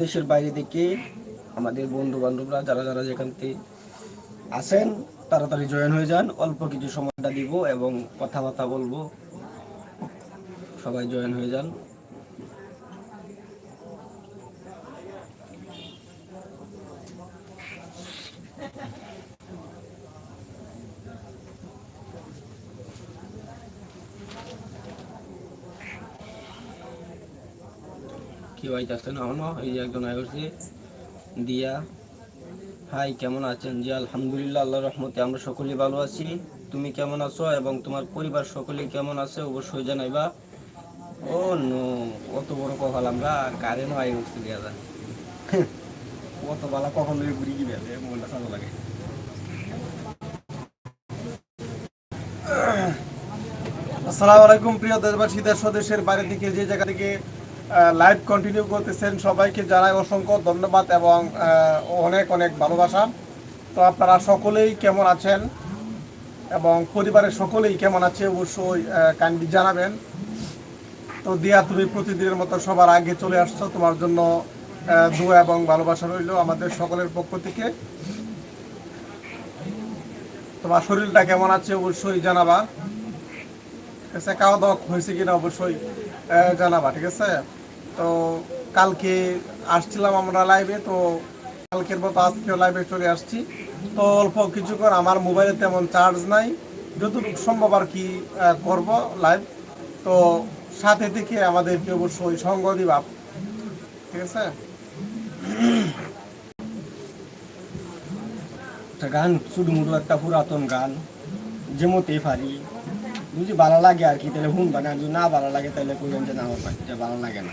দেশের বাইরে থেকে আমাদের বন্ধু বান্ধবরা যারা যারা যেখান থেকে আসেন তাড়াতাড়ি জয়েন হয়ে যান। অল্প কিছু সময়টা দিব এবং কথাবার্তা বলব। সবাই জয়েন হয়ে যান। কেউ আইতেছে না? এখনও এই যে একজন আয় করছে দিয়া। হাই, কেমন আছেন? জি, আলহামদুলিল্লাহ আল্লাহ রহমতে আমরা সকলেই ভালো আছি। তুমি কেমন আছো এবং তোমার পরিবার সকলেই কেমন আছে অবশ্যই জানাইবা। ও নো অত বড় কপাল আমরা কারেন্ট আই উঠছে দিয়া যা অত বালা কখন ঘুরি কি মনটা সাজা লাগে। আসসালামু আলাইকুম, প্রিয় দেশবাসী, দেশ স্বদেশের বাইরে থেকে, যে জায়গা থেকে লাইভ কন্টিনিউ করতেছেন। সবাইকে জানাই অসংখ্য ধন্যবাদ এবং অনেক অনেক ভালোবাসা। তো আপনারা সকলেই কেমন আছেন? এবং পরিবারের সকলেই কেমন আছে অবশ্যই কাইন্ডলি জানাবেন। তো দিয়া তুমি প্রতিদিনের মতো সবার আগে চলে আসছো। তোমার জন্য দোয়া এবং ভালোবাসা রইল আমাদের সকলের পক্ষ থেকে। তোমার শরীরটা কেমন আছে অবশ্যই জানাবা। ঠিক আছে? খাওয়া দাওয়া হয়েছে কিনা অবশ্যই জানাবা, ঠিক আছে? তো কালকে আসছিলাম আমরা লাইভে তো কালকের মতো আজকেও লাইভে চলে আসছি। তো অল্প কিছুক্ষণ আমার মোবাইলে তেমন চার্জ নাই। যতটুকু সম্ভব আর কি করব লাইভ তো সাথে থেকে আমাদেরকে অবশ্যই সঙ্গ দিবা। ঠিক আছে? একটা গান শুধু মুড়ু একটা পুরাতন গান। যেমতেই পারি। বুঝি ভালো লাগে আর কি, তাহলে শুনবা না যদি না ভালো লাগে, তাহলে কইবেন যে না, আমার যে ভালো লাগে না।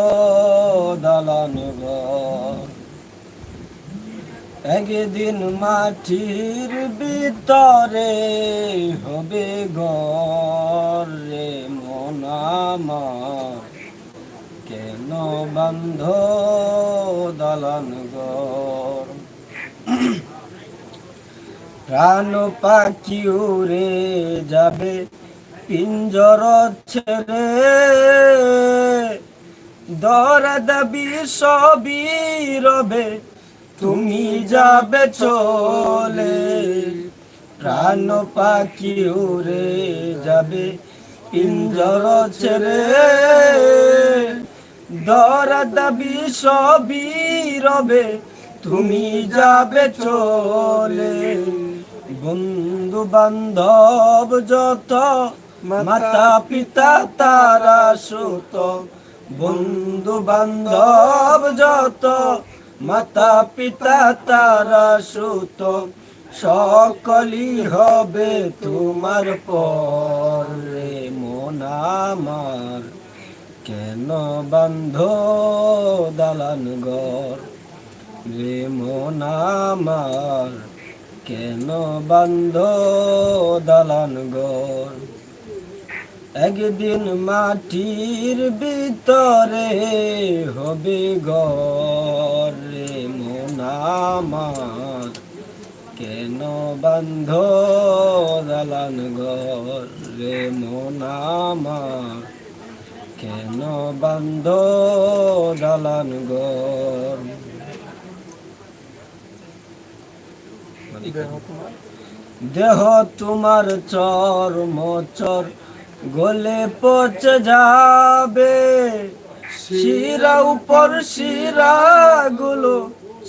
একদিন মাটির ভিতরে হবে ঘর রে মন আমার। কেন বান্ধ দালান ঘর? প্রাণ পাখি উড়ে যাবে পিঞ্জর ছেড়ে। দাবি সবই রবে তুমি যাবে চলে, প্রাণ পাখি উড়ে যাবে, পিঞ্জর ছেড়ে। দরা দাবি সবই রবে, তুমি যাবে চলে। বন্ধু বান্ধব যত, মাতা পিতা তারা সুত বন্ধু বান্ধব যত মাতা পিতা তারা সুত সকলি হবে তোমার পরে মন আমার। কেন বান্ধ দালান ঘর রে মন আমার? কেন বান্ধ দালান একদিন মাটির ভিতরে হবে ঘর। আমার কেন বান্ধ দালান ঘর রে মন আমার কেন বান্ধ দালান ঘর? দেহ তোমার। চর মোচর গলে পচে যাবে। শিরা উপর শিরা গুলো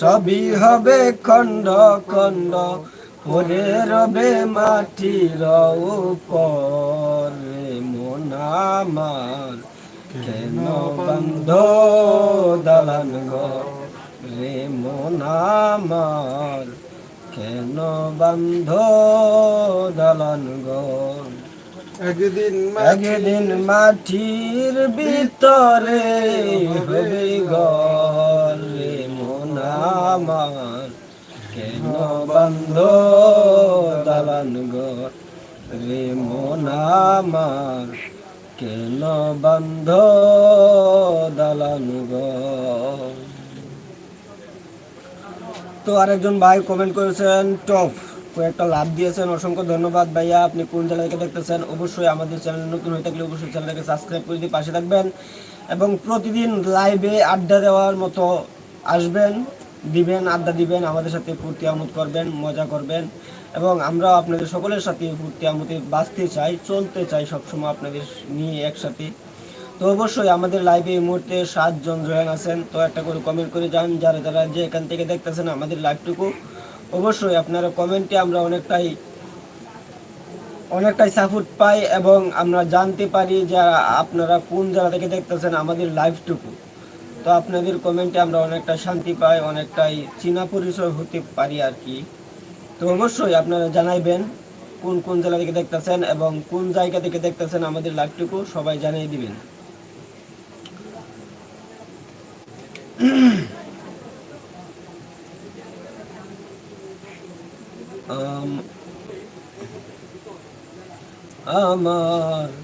সবই হবে খণ্ড খণ্ড পরে রবে মাটির উপরে। আমার কেন বন্ধ দালান ঘর? রে মন আমার কেন বন্ধ দালান ঘর? একদিন একদিন মাটির ভিতরে হবে মন আমার কেন বন্ধ দালান ঘর রে মন আমার কেন বন্ধ দালান ঘর তো আরেকজন ভাই কমেন্ট করেছেন টপ কয়েকটা লাভ দিয়েছেন, অসংখ্য ধন্যবাদ ভাইয়া, আপনি কোন জেলা থেকে দেখতেছেন, অবশ্যই আমাদের চ্যানেল নতুন হয়ে থাকলে অবশ্যই চ্যানেলটাকে সাবস্ক্রাইব করে দিয়ে পাশে থাকবেন এবং প্রতিদিন লাইভে আড্ডা দেওয়ার মতো আসবেন। দিবেন, আড্ডা দিবেন, আমাদের সাথে ফুর্তি আমোদ করবেন, মজা করবেন। এবং আমরা আপনাদের সকলের সাথে ফুর্তি আমোদে বাঁচতে চাই, চলতে চাই সবসময় আপনাদের নিয়ে একসাথে। তো অবশ্যই আমাদের লাইভে এই মুহূর্তে সাতজন জয়েন আছেন। তো একটা করে কমেন্ট করে যান, যারা যারা যে এখান থেকে দেখতেছেন আমাদের লাইভটুকু অবশ্যই আপনারা কমেন্টে আমরা অনেকটাই অনেকটাই সাপোর্ট পাই এবং আমরা জানতে পারি যে আপনারা কোন জায়গা থেকে দেখতেছেন আমাদের লাইভটুকু তো আপনাদের কমেন্টে আমরা অনেকটা শান্তি পাই, অনেকটাই চীনা পরিচয় হতে পারি আর কি। তো অবশ্যই আপনারা জানাইবেন কোন কোন জেলা থেকে দেখতেছেন এবং কোন জায়গা থেকে দেখতেছেন আমাদের লাইভটুকু সবাই জানিয়ে দিবেন। আম- আমার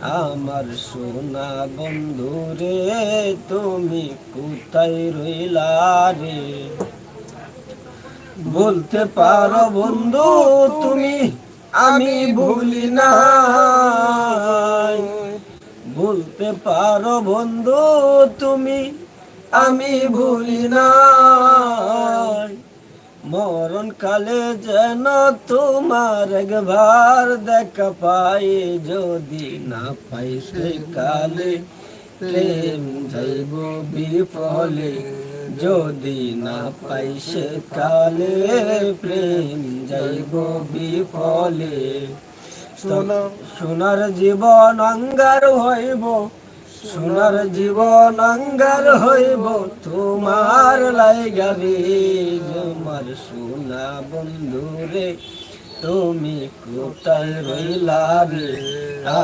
আমার সোনা বন্ধু রে, তুমি কোথায় রইলা রে? বলতে পারো বন্ধু, তুমি আমি ভুলি না বলতে পারো বন্ধু, তুমি আমি ভুলি না মরণ কালে যেন তোমার একবার দেখা পাই যদি না পাই সে কালে প্রেম যাইব বিফলে। যদি না পাই সে কালে প্রেম যাইব বিফলে। সোনার জীবন অঙ্গার হইব সোনার জীবন অঙ্গার হইব, তোমার লাইগা রে আমার সোনা বন্ধু রে, তুমি কোথায় রইলা রে?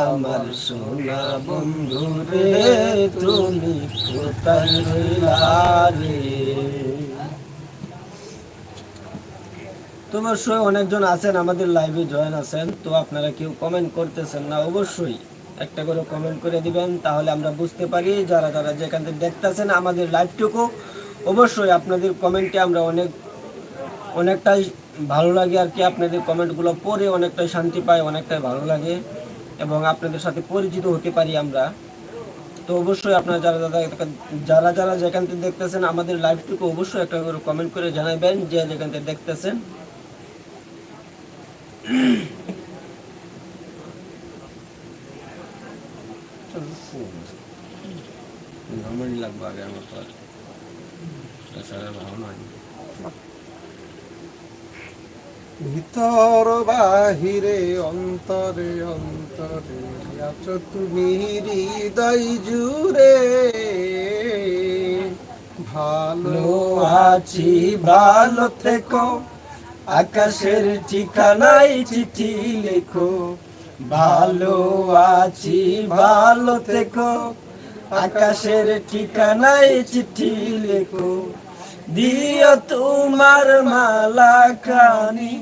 আমার সোনা বন্ধু রে, তুমি কোথায় রইলা রে? তো অবশ্যই অনেকজন আছেন, আমাদের লাইভে জয়েন আছেন, তো আপনারা কেউ কমেন্ট করতেছেন না, অবশ্যই। একটা করে কমেন্ট করে দিবেন, তাহলে আমরা বুঝতে পারি যারা যারা যেখান থেকে দেখতেছেন আমাদের লাইভটুকু অবশ্যই আপনাদের কমেন্টে আমরা অনেক, অনেকটাই ভালো লাগে আর কি। আপনাদের কমেন্টগুলো পড়ে অনেকটাই শান্তি পাই, অনেকটাই ভালো লাগে এবং আপনাদের সাথে পরিচিত হতে পারি আমরা। তো অবশ্যই আপনারা যারা যারা যারা যারা যেখান থেকে দেখতেছেন আমাদের লাইভটুকু অবশ্যই একটা করে কমেন্ট করে জানাবেন যে যেখান থেকে দেখতেছেন। নর্মালি লাগবে আগে আমার তাছাড়া ভালো ভিতর বাহিরে অন্তরে অন্তরে আছো তুমি হৃদয় জুড়ে। ভালো আছি, ভালো থেকো। আকাশের ঠিকানায় চিঠি লেখো। ভালো আছি, ভালো থেকো। আকাশের ঠিকানায় চিঠি লেখো। দিও তোমার মালা কানি,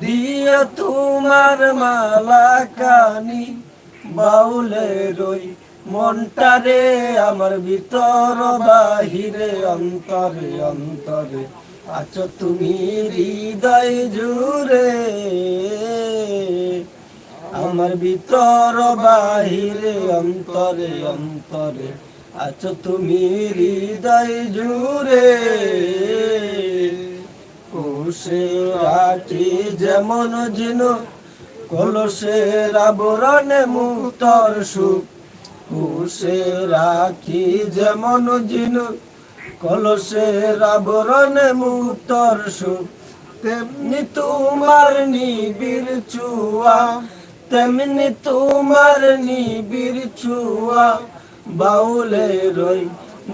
দিও তোমার মালা কানি। বাউলে রই মনটারে আমার ভিতর বাহিরে, অন্তরে অন্তরে আছো তুমি হৃদয় জুড়ে। আমার ভিতর বাহিরে, অন্তরে অন্তরে আছো তুমি হৃদয় জুড়ে। কুশে রাখি যেমন জিন, কলসের আবরণে মুক্তর সুখ। কুশে রাখি যেমন জিন, কলসের আবরণে মুক্তর সুখ। তেমনি তোমার নিবির চুয়া তেমনি তোমার নিবির চুয়া বাউলে রই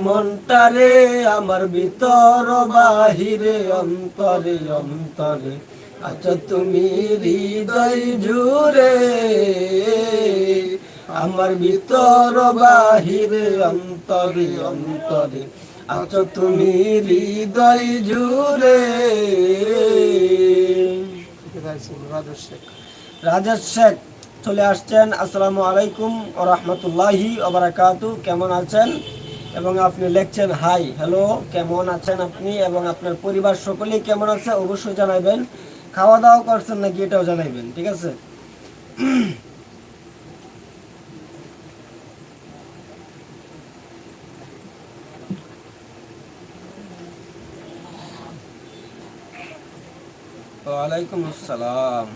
মনটারে, আমার ভিতর বাহিরে, অন্তরে অন্তরে। আচ্ছা তুমি হৃদয় জুড়ে আমার ভিতর বাহিরে, অন্তরে অন্তরে। আচ্ছা তুমি হৃদয় জুড়ে। রাজেশ শেখ চলে আসছেন। আসসালামু আলাইকুম ও রহমতুল্লাহি ওবরাকাতু কেমন আছেন? এবং আপনি লিখছেন, হাই, হ্যালো, কেমন আছেন আপনি? এবং আপনার পরিবার সকলেই কেমন আছে অবশ্যই জানাবেন খাওয়া দাওয়া করছেন নাকি এটাও জানাবেন ঠিক আছে? ওয়ালাইকুম আসসালাম।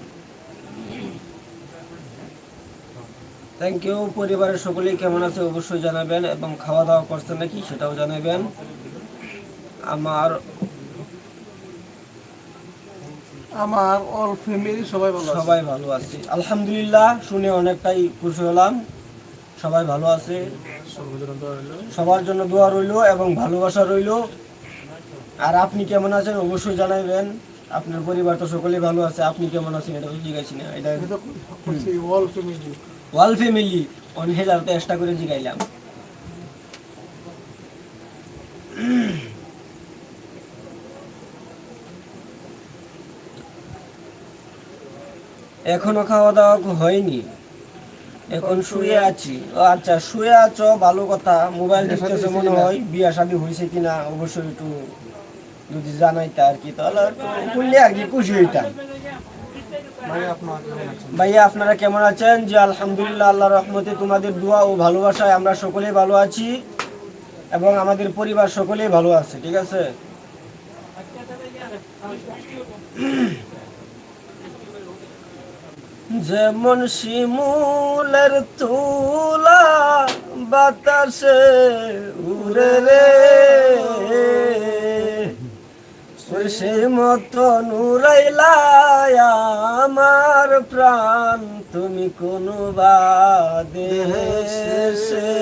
থ্যাংক ইউ পরিবারের সকলেই কেমন আছে অবশ্যই জানাবেন এবং খাওয়া দাওয়া করছেন নাকি সেটাও জানাবেন। আমার আমার অল ফ্যামিলি সবাই ভালো আছে। সবাই ভালো আছে। আলহামদুলিল্লাহ শুনে অনেকটাই খুশি হলাম। সবাই ভালো আছে। সবার জন্য দোয়া রইল এবং ভালোবাসা রইল। আর আপনি কেমন আছেন অবশ্যই জানাবেন। আপনার পরিবার তো সকলেই ভালো আছে আপনি কেমন আছেন? এটা তো জিজ্ঞাসি না এটা ওয়াল ফ্যামিলি অনেক হাজার তো এক্সট্রা করে জিগাইলাম। এখনও খাওয়া দাওয়া হয়নি। এখন শুয়ে আছি। ও আচ্ছা শুয়ে আছো ভালো কথা। মোবাইল দেখতেছো মনে হয় বিয়া শাদী হয়েছে কিনা অবশ্যই একটু যদি জানাইতে আর কি তাহলে করলে আর কি খুশি হইতাম। ভাইয়া আপনারা কেমন আছেন? যে আলহামদুলিল্লাহ আল্লাহ রহমতে তোমাদের দোয়া ও ভালোবাসায় আমরা সকলেই ভালো আছি এবং আমাদের পরিবার সকলেই ভালো আছে ঠিক আছে? যেমন শিমুলের তুলা বাতাসে উড়ে রে। সেই মতো নুরাইলা আমার প্রাণ। তুমি কোন দেশে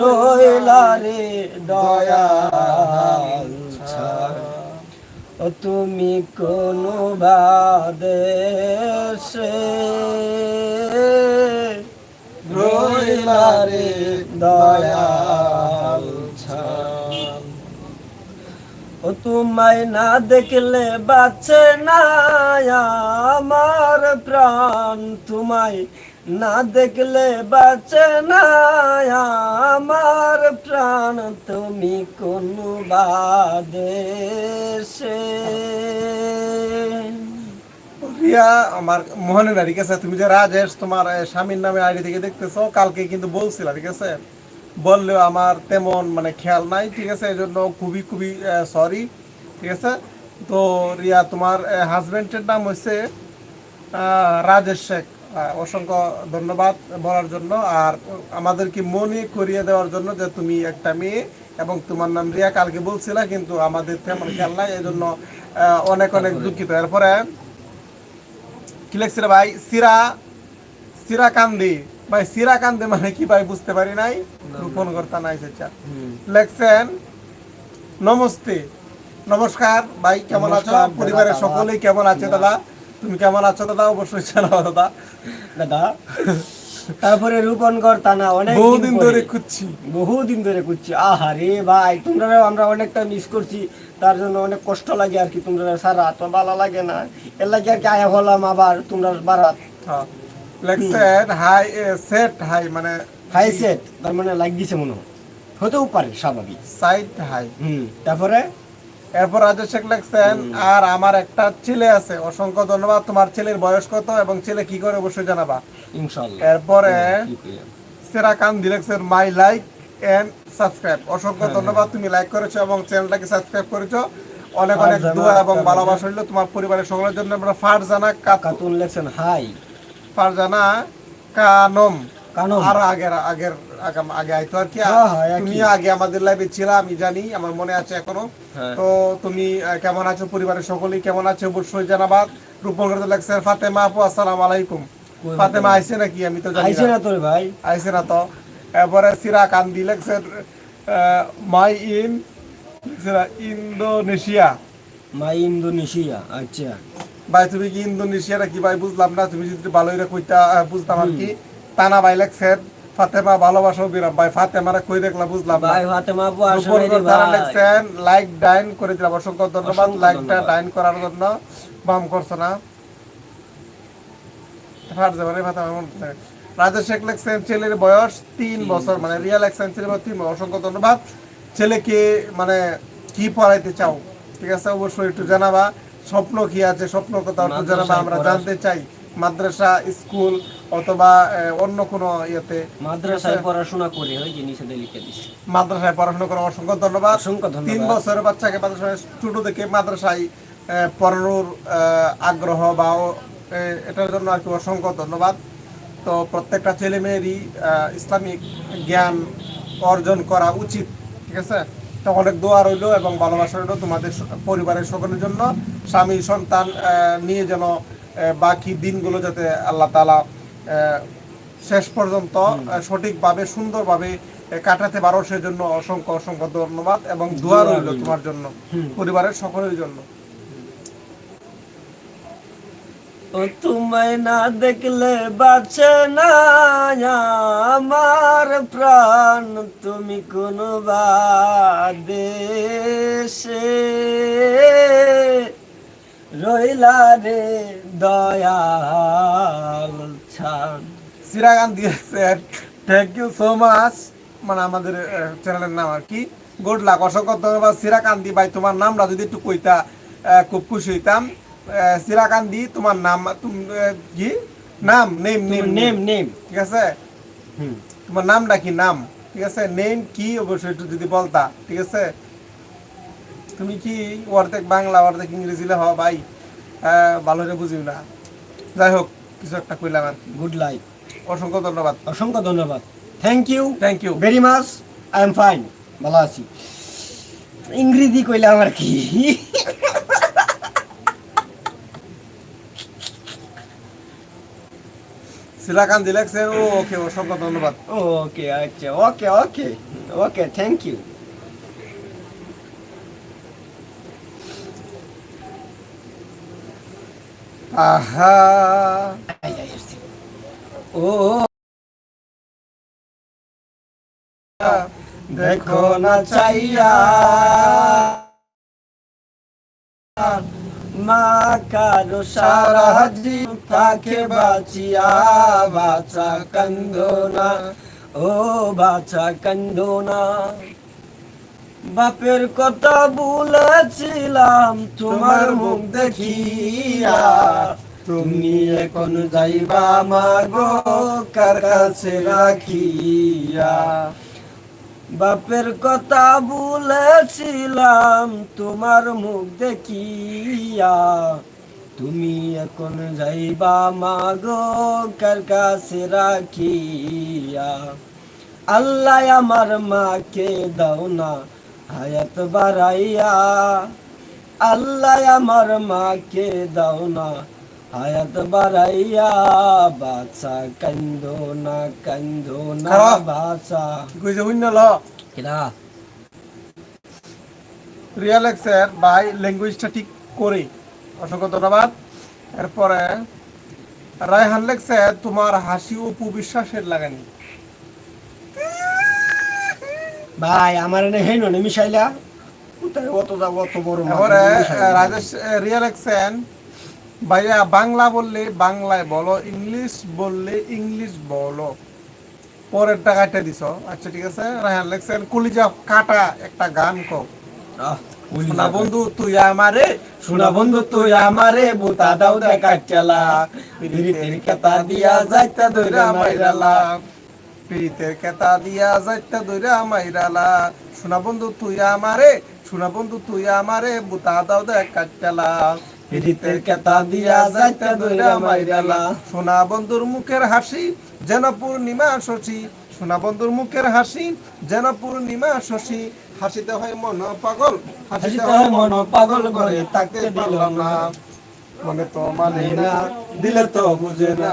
রইলা রে ছাড়। ও তুমি কোন দেশে রইলা রে দয়াল ছাড় ও তোমায় না দেখলে বাঁচে না আমার প্রাণ। তোমায় না দেখলে বাঁচে না আমার প্রাণ। তুমি কোন বাদেশে। আমার মোহনের ঠিক আছে? তুমি যে রাজেশ, তোমার স্বামীর নামে আইডি থেকে দেখতেছো, কালকে কিন্তু বলছিলা, ঠিক আছে? বললেও আমার তেমন মানে খেয়াল নাই ঠিক আছে? এই জন্য খুবই খুবই সরি ঠিক আছে? তো রিয়া তোমার হাজবেন্ডের নাম হচ্ছে রাজেশ শেখ। অসংখ্য ধন্যবাদ বলার জন্য। আর আমাদেরকে মনে করিয়ে দেওয়ার জন্য যে তুমি একটা মেয়ে এবং তোমার নাম রিয়া কালকে বলছিলা কিন্তু আমাদের তেমন খেয়াল নাই এই জন্য অনেক অনেক দুঃখিত। এরপরে কি লেখছিল ভাই? সিরা সিরা কান্দি। ভাই সিরা কান্দি মানে কি ভাই বুঝতে পারি নাই? রূপন কর্তা নাই সেটা লেখছেন নমস্তে। নমস্কার ভাই কেমন আছো? পরিবারের সকলেই কেমন আছে দাদা। তুমি কেমন আছো দাদা? অবশ্যই জানাও দাদা। দাদা তারপরে রূপনগর টানা অনেক দিন বহুদিন ধরে খুঁজছি। বহুদিন ধরে করছি আহারে ভাই তোমরা আমরা অনেকটা মিস করছি। তার জন্য অনেক কষ্ট লাগে আর কি তোমরা সারা তো ভালো লাগে না। এর লাগে আর কি আয়া হলাম আবার তোমরা বারাত হ্যাঁ। লেখছেন হাই সেট হাই মানে হাই সেট তার মানে লাগ দিছে মনে হতেও পারে স্বাভাবিক। সাইড হাই হুম তারপরে? এরপর রাজেশ শেখ লেখছেন আর আমার একটা ছেলে আছে অসংখ্য ধন্যবাদ। তোমার ছেলের বয়স কত এবং ছেলে কি করে অবশ্যই জানাবা। ইনশাআল্লাহ। এরপরে সেরা কান মাই লাইক এন্ড সাবস্ক্রাইব অসংখ্য ধন্যবাদ তুমি লাইক করেছ এবং চ্যানেলটাকে সাবস্ক্রাইব করেছ। অনেক অনেক দোয়া এবং ভালোবাসা হইল তোমার পরিবারের সকলের জন্য। আমরা ফারজানা কাত কাতুন লেখছেন হাই ফারজানা কানম। কানম। আর আগের আগের আগাম- আগে আইতো আর কি। হ্যাঁ, হ্যাঁ। তুমি আগে আমাদের লাইভে ছিল আমি জানি আমার মনে আছে এখনও। হ্যাঁ। তো তুমি কেমন আছো? পরিবারের সকলেই কেমন আছে? অবশ্যই জানাবা। রূপন করতে লাগছে ফাতেমা আপু আসসালামু আলাইকুম। ফাতেমা আইছে নাকি? আমি তো জানি আইছে না তোর ভাই। আইছে না তো। এরপরে সিরা কান্দি লাগছে মাই ইন সিরা ইন্দোনেশিয়া। মাই ইন্দোনেশিয়া আচ্ছা। ভাই তুমি কি ইন্দোনেশিয়াটা কি ভাই বুঝলাম না তুমি যদি ভালো কইতা বুঝতাম আর কি। তানা ভাই লাগছে ফাতেমা ভালোবাসা বিরাম। ভাই ফাতেমারা কই দেখলা বুঝলাম ভাই ফাতেমা আপু আসলে তারা ভাই। লাইক ডাইন করে দিলাম। অসংখ্য ধন্যবাদ। লাইকটা ডাইন করার জন্য। বাম করছ না। ফাট যাবে রে ফাতেমা মনে। রাজা শেখ লেখছেন ছেলের বয়স তিন বছর। মানে রিয়া লেখছেন ছেলের বয়স তিন বছর। অসংখ্য ধন্যবাদ। ছেলেকে মানে কি পড়াইতে চাও? ঠিক আছে অবশ্যই একটু জানাবা। স্বপ্ন কি আছে স্বপ্ন কথা মাদ্রাসায় আমরা জানতে চাই মাদ্রাসা স্কুল অথবা অন্য কোনো ইয়েতে। মাদ্রাসায় পড়াশোনা করে ওই যে নিচে লিখে দিছি। মাদ্রাসায় পড়াশোনা করা অসংখ্য ধন্যবাদ। অসংখ্য ধন্যবাদ। তিন বছরের বাচ্চাকে মাদ্রাসায় ছোট থেকে মাদ্রাসায় পড়ানোর আহ, আগ্রহ বা এটার জন্য আর কি অসংখ্য ধন্যবাদ। তো প্রত্যেকটা ছেলে মেয়েরই ইসলামিক জ্ঞান অর্জন করা উচিত। ঠিক আছে? তো অনেক দোয়া রইল এবং ভালোবাসা রইল তোমাদের পরিবারের সকলের জন্য। স্বামী সন্তান নিয়ে যেন বাকি দিনগুলো যাতে আল্লাহ তালা শেষ পর্যন্ত সঠিকভাবে সুন্দরভাবে কাটাতে পারো সেজন্য অসংখ্য অসংখ্য ধন্যবাদ এবং দোয়া রইল। তোমার জন্য পরিবারের সকলের জন্য। ও তোমায় না দেখলে বাঁচে না আমার প্রাণ। তুমি কোন দেশে রইলা রে দয়াল ছান সিরাগান দিয়েছেন থ্যাংক ইউ সো মাচ মানে আমাদের চ্যানেলের নাম আর কি। গুড লাক অসংখ্য ধন্যবাদ। সিরাকান্দি ভাই, তোমার নামটা যদি একটু কইতা খুব খুশি হইতাম। সিরাকান্দি তোমার নাম তুম- কি? নাম নেম নেম নেম নেম। ঠিক আছে? হুম। তোমার নামটা কি? নাম। ঠিক আছে? নেম কি? অবশ্যই একটু যদি বলতা। ঠিক আছে? তুমি কি অর্ধেক বাংলা অর্ধেক ইংরেজি লেখা? ভাই ভালো করে বুঝিও না। যাই হোক কিছু একটা কইলাম আর গুড লাইফ অসংখ্য ধন্যবাদ। অসংখ্য ধন্যবাদ। Thank you thank you very much I am fine ভালো আছি। ইংরেজি কইলে আমার কি। সিলাকান দিলেকছেন ও, ওকে অসংখ্য ধন্যবাদ। ওকে আচ্ছা ওকে ওকে ওকে থ্যাংক ইউ আহা। ও, দেখো না চাইয়া। কারও সারা জীব তাকে বাঁচিয়া বাঁচা কান্দনা ও বাঁচা কান্দনা। বাপের কথা বলেছিলাম তোমার মুখ দেখিয়া। তুমি এখন যাইবা মাগো কার কাছে রাখিয়া। বাপের কথা বলেছিলাম, তোমার মুখ দেখিয়া। তুমি এখন যাইবা মাগো কার কাছে রাখিয়া। আল্লাহ আমার মাকে দাও না, হায়াত বাড়াইয়া। আল্লাহ আমার মাকে দাও না হায়াত বাড়াইয়া বাচ্চা কান্দো না কান্দো না। বাচ্চা কি কইছে শূন্য ল। কিরা রিয়াল এক্সের বাই ল্যাঙ্গুয়েজটা ঠিক করে। অসংখ্য ধন্যবাদ। এরপরে রায়হান লেখছে তোমার হাসি অপু বিশ্বাসের লাগানি। ভাই আমার এনে হেন নে মিশাইলা? কোথায় অত অত বড় রাজেশ রিয়াল এক্সেন ভাইয়া বাংলা বললে বাংলায় বলো ইংলিশ বললে ইংলিশ বলো। পরের টাকাটা দিছ। আচ্ছা ঠিক আছে রায়হান লেখছেন কলিজা কাটা একটা গান কো শোনা বন্ধু তুই আমারে শোনা বন্ধু তুই আমারে বুতা দাও দেখা চালা পিরিতের দিয়া যাইতা দইরা মাইরালা। পিরিতের দিয়া যাইতা দইরা মাইরালা। শোনা বন্ধু তুই আমারে শোনা বন্ধু তুই আমারে বুতা দাও পিরিতের কেতা দিয়া যাইতা দইরা মাইরালা। সোনা বন্ধুর মুখের হাসি যেন পূর্ণিমা শশী সোনা বন্ধুর মুখের হাসি যেন পূর্ণিমা শশী। হাসিতে হয় মন পাগল হাসিতে হয় মন পাগল করে তাকে দিলাম না। মনে তো মানে না দিলে তো বুঝে না।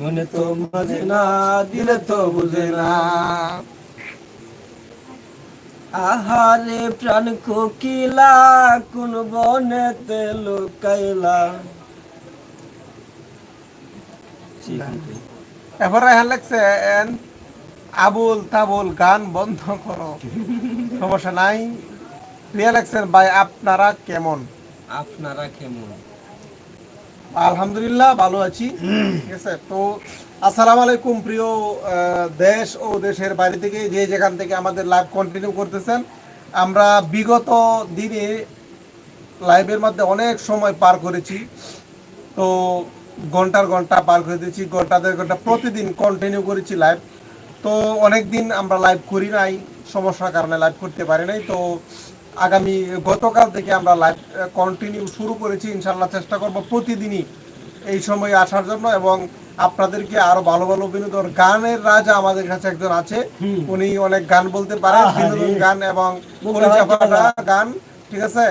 মনে তো মাঝে না দিলে তো বুঝে না। আহারে প্রাণ কোকিলা কোন বনেতে লুকাইলা। এবারে লাগছে আবুল তাবুল গান বন্ধ করো। সমস্যা নাই। লাগছেন ভাই আপনারা কেমন? আপনারা কেমন? আলহামদুলিল্লাহ ভালো আছি। ঠিক আছে? তো আসসালামু আলাইকুম প্রিয় দেশ ও দেশের বাইরে থেকে যে যেখান থেকে আমাদের লাইভ কন্টিনিউ করতেছেন, আমরা বিগত দিনে লাইভের মধ্যে অনেক সময় পার করেছি। তো ঘণ্টার ঘণ্টা পার করে দিয়েছি, ঘণ্টা দেড় ঘণ্টা প্রতিদিন কন্টিনিউ করেছি লাইভ তো অনেক দিন আমরা লাইভ করি নাই, সমস্যার কারণে লাইভ করতে পারি নাই। তো আগামী গতকাল থেকে আমরা লাইভ কন্টিনিউ শুরু করেছি। ইনশাল্লাহ চেষ্টা করব প্রতিদিনই এই সময় আসার জন্য এবং আপনাদেরকে আরও ভালো ভালো বিনোদন গানের রাজা আমাদের কাছে একজন আছে। উনি অনেক গান বলতে পারেন বিনোদন গান এবং গান ঠিক আছে?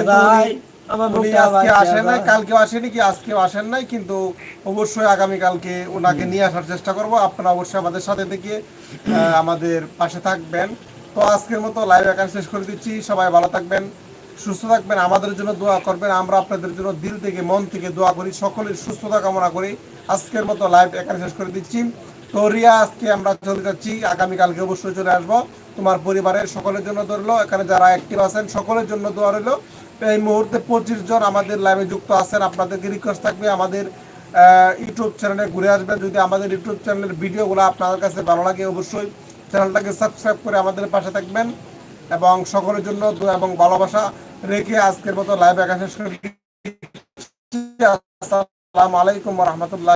উনি- ভাই, আমার উনি বুকটা আজকে আসেন নাই কালকেও আসেনি কি? আজকেও আসেন নাই কিন্তু অবশ্যই আগামী কালকে ওনাকে নিয়ে আসার চেষ্টা করব। আপনারা অবশ্যই আমাদের সাথে থেকে আহ, আমাদের পাশে থাকবেন। তো আজকের মতো লাইভ এখানে শেষ করে দিচ্ছি। সবাই ভালো থাকবেন। সুস্থ থাকবেন, আমাদের জন্য দোয়া করবেন। আমরা আপনাদের জন্য দিল থেকে, মন থেকে দোয়া করি, সকলের সুস্থতা কামনা করি। আজকের মতো লাইভ এখানে শেষ করে দিচ্ছি। তো রিয়া, আজকে আমরা চলে যাচ্ছি, আগামীকালকে অবশ্যই চলে আসব। তোমার পরিবারের সকলের জন্য ধরলো এখানে যারা অ্যাক্টিভ আছেন, সকলের জন্য দোয়া রইল। এই মুহূর্তে পঁচিশ জন আমাদের লাইভে যুক্ত আছেন। আপনাদেরকে রিকোয়েস্ট থাকবে আমাদের ইউটিউব চ্যানেলে ঘুরে আসবেন। যদি আমাদের ইউটিউব চ্যানেলের ভিডিওগুলো আপনাদের কাছে ভালো লাগে, অবশ্যই চ্যানেলটাকে সাবস্ক্রাইব করে আমাদের পাশে থাকবেন। এবং সকলের জন্য এবং ভালোবাসা রেখে আজকের মতো লাইভ একা শেষ করি। আসসালামু আলাইকুম রহমতুল্লাহ